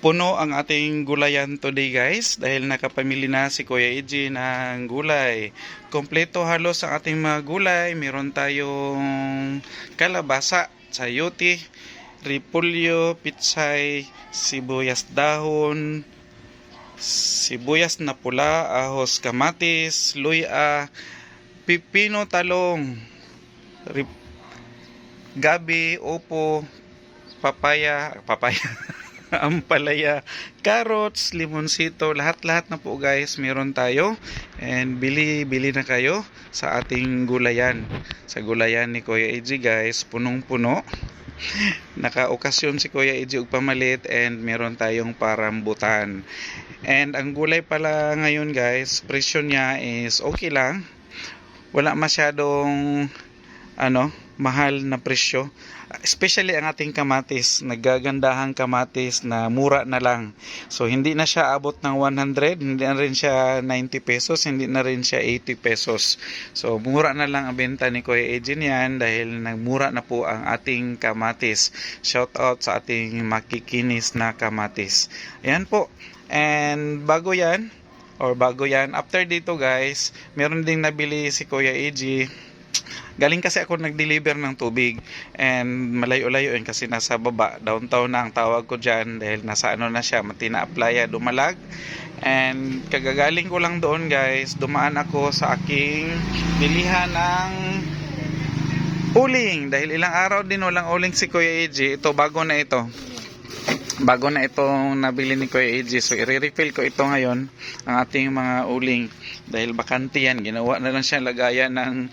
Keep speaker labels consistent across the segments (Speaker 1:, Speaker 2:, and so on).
Speaker 1: puno ang ating gulayan today guys dahil nakapamili na si Kuya Eji ng gulay. Kompleto halos ang ating mga gulay. Meron tayong kalabasa, sayote, repolyo, pitsay, sibuyas dahon, sibuyas na pula, ahos kamatis, luya, pipino talong, gabi, opo, papaya, papaya, ampalaya, carrots, limonsito, lahat-lahat na po guys meron tayo. And bili, bili na kayo sa ating gulayan. Sa gulayan ni Kuya Eji guys, punong-puno. Naka-okasyon si Kuya Eji og pamalit and meron tayong parambutan. And ang gulay pala ngayon guys, presyo niya is okay lang. Wala masyadong ano, mahal na presyo. Especially ang ating kamatis, naggagandahang kamatis na mura na lang. So hindi na siya abot ng 100, hindi na rin siya 90 pesos, hindi na rin siya 80 pesos. So mura na lang ang benta ni Kuya Ejin yan dahil nagmura na po ang ating kamatis. Shout out sa ating makikinis na kamatis. Ayan po. And bago yan, or bago yan, after dito guys, meron ding nabili si Kuya Eji Galing kasi ako nag-deliver ng tubig and malayo-layo yun kasi nasa baba, downtown na ang tawag ko dyan dahil nasa ano na siya, Matina Playa, Dumalag. And kagagaling ko lang doon guys, dumaan ako sa aking bilihan ng uling dahil ilang araw din walang uling si Kuya AJ. Ito bago na ito. Bago na itong nabili ni Kuya AJ. So i-refill ko ito ngayon ang ating mga uling dahil bakante yan. Ginawa na lang siya lagayan ng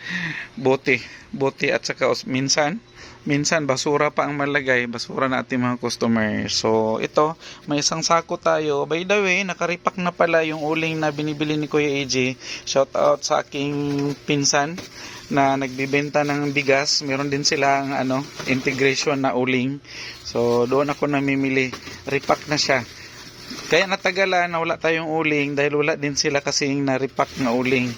Speaker 1: bote. Bote at saka minsan minsan basura pa ang malagay, basura na ating mga customer. So, ito, may isang sako tayo. By the way, nakaripak na pala yung uling na binibili ni Kuya AJ. Shout out sa aking pinsan na nagbibenta ng bigas. Meron din silang ano, integration na uling. So, doon ako namimili. Repack na siya. Kaya natagalan na wala tayong uling dahil wala din sila kasing na-repack na uling.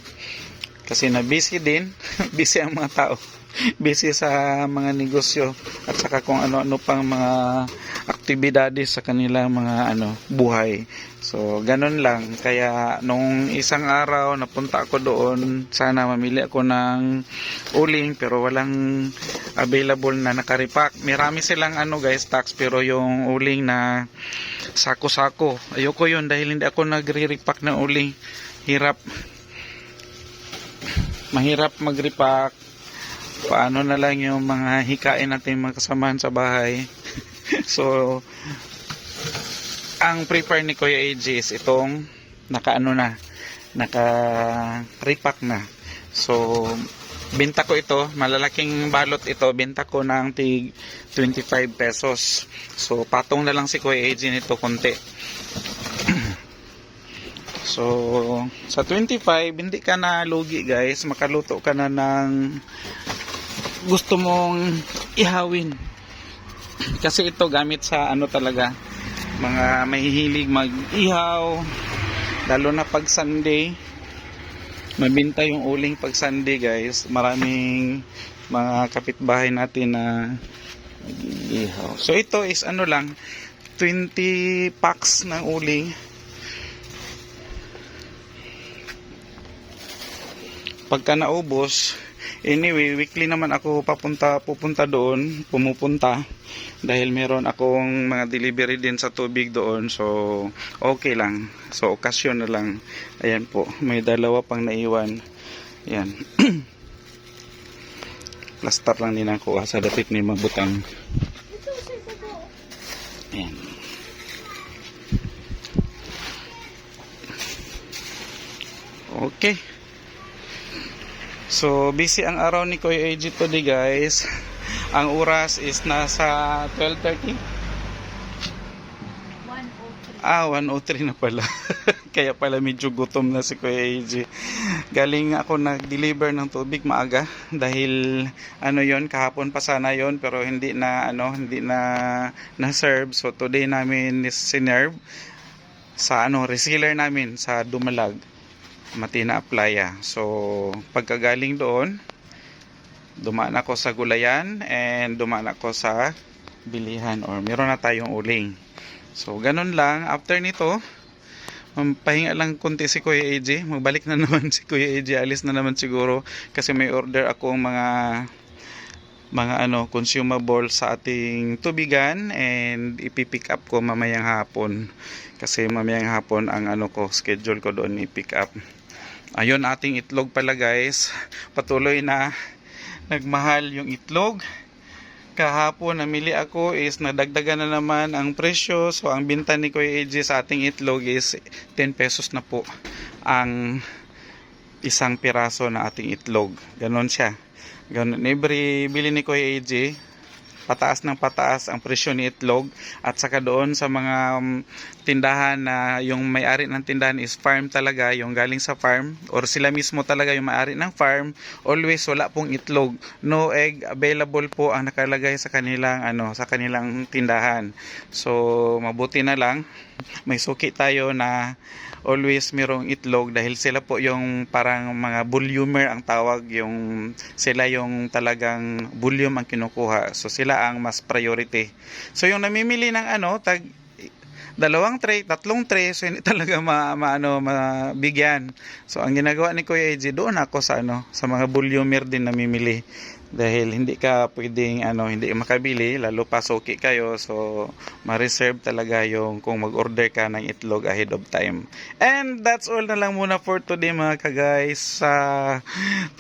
Speaker 1: Kasi na busy din, busy ang mga tao. busy sa mga negosyo at saka kung ano-ano pang mga aktibidades sa kanilang mga ano buhay. So, ganun lang. Kaya nung isang araw napunta ako doon, sana mamili ako ng uling pero walang available na nakaripak. Marami silang ano guys, tax pero yung uling na sako-sako. Ayoko yun dahil hindi ako nagre-repack ng uling. Hirap. Mahirap mag-repack. Paano na lang yung mga hikain natin mga sa bahay. so, ang prefer ni Kuya AJ is itong naka-ano na, naka-repack na. So, benta ko ito, malalaking balot ito, benta ko ng tig 25 pesos. So, patong na lang si Kuya AJ nito konti. So, sa 25, hindi ka na lugi guys. Makaluto ka na ng gusto mong ihawin. Kasi ito gamit sa ano talaga, mga mahihilig mag-ihaw, lalo na pag Sunday. Mabinta yung uling pag Sunday guys. Maraming mga kapitbahay natin na nag-ihaw. So ito is ano lang, 20 packs ng uling. pagka naubos, anyway, weekly naman ako papunta, pupunta doon, pumupunta, dahil meron akong mga delivery din sa tubig doon, so okay lang. So, okasyon na lang. Ayan po, may dalawa pang naiwan. Ayan. Plaster lang din ako ah, sa dapit ni mabutang. Ayan. Okay. So, busy ang araw ni Kuya AJ today guys. Ang oras is nasa 12.30.
Speaker 2: 103.
Speaker 1: Ah, 103 na pala. Kaya pala medyo gutom na si Kuya AJ. Galing ako nag-deliver ng tubig maaga dahil ano yon kahapon pa sana yon pero hindi na ano hindi na na-serve. So today namin sinerve sa ano resealer namin sa Dumalag. Matina Playa. So, pagkagaling doon, dumaan ako sa gulayan and dumaan ako sa bilihan or meron na tayong uling. So, ganun lang. After nito, pahinga lang konti si Kuya AJ. Magbalik na naman si Kuya AJ. Alis na naman siguro kasi may order akong mga mga ano consumable sa ating tubigan and ipipick up ko mamayang hapon kasi mamayang hapon ang ano ko schedule ko doon i-pick up ayun ating itlog pala guys. Patuloy na nagmahal yung itlog. Kahapon namili ako is nadagdagan na naman ang presyo. So ang binta ni Kuya AJ sa ating itlog is 10 pesos na po ang isang piraso na ating itlog. Ganon siya. Ganun, every bili ni Kuya AJ, pataas ng pataas ang presyo ni itlog at saka doon sa mga um, tindahan na yung may-ari ng tindahan is farm talaga, yung galing sa farm or sila mismo talaga yung may-ari ng farm, always wala pong itlog. No egg available po ang nakalagay sa kanilang ano, sa kanilang tindahan. So mabuti na lang may suki tayo na always merong itlog dahil sila po yung parang mga volumer ang tawag yung sila yung talagang volume ang kinukuha so sila ang mas priority so yung namimili ng ano tag dalawang tray, tatlong tray, so hindi talaga ma, ma- ano, mabigyan. So, ang ginagawa ni Kuya AJ, doon ako sa, ano, sa mga volumer din namimili. Dahil hindi ka pwedeng, ano, hindi makabili, lalo pa suki kayo. So, ma-reserve talaga yung kung mag-order ka ng itlog ahead of time. And that's all na lang muna for today mga ka-guys. Sa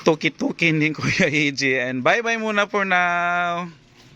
Speaker 1: tuki-tuki din Kuya AJ. And bye-bye muna for now.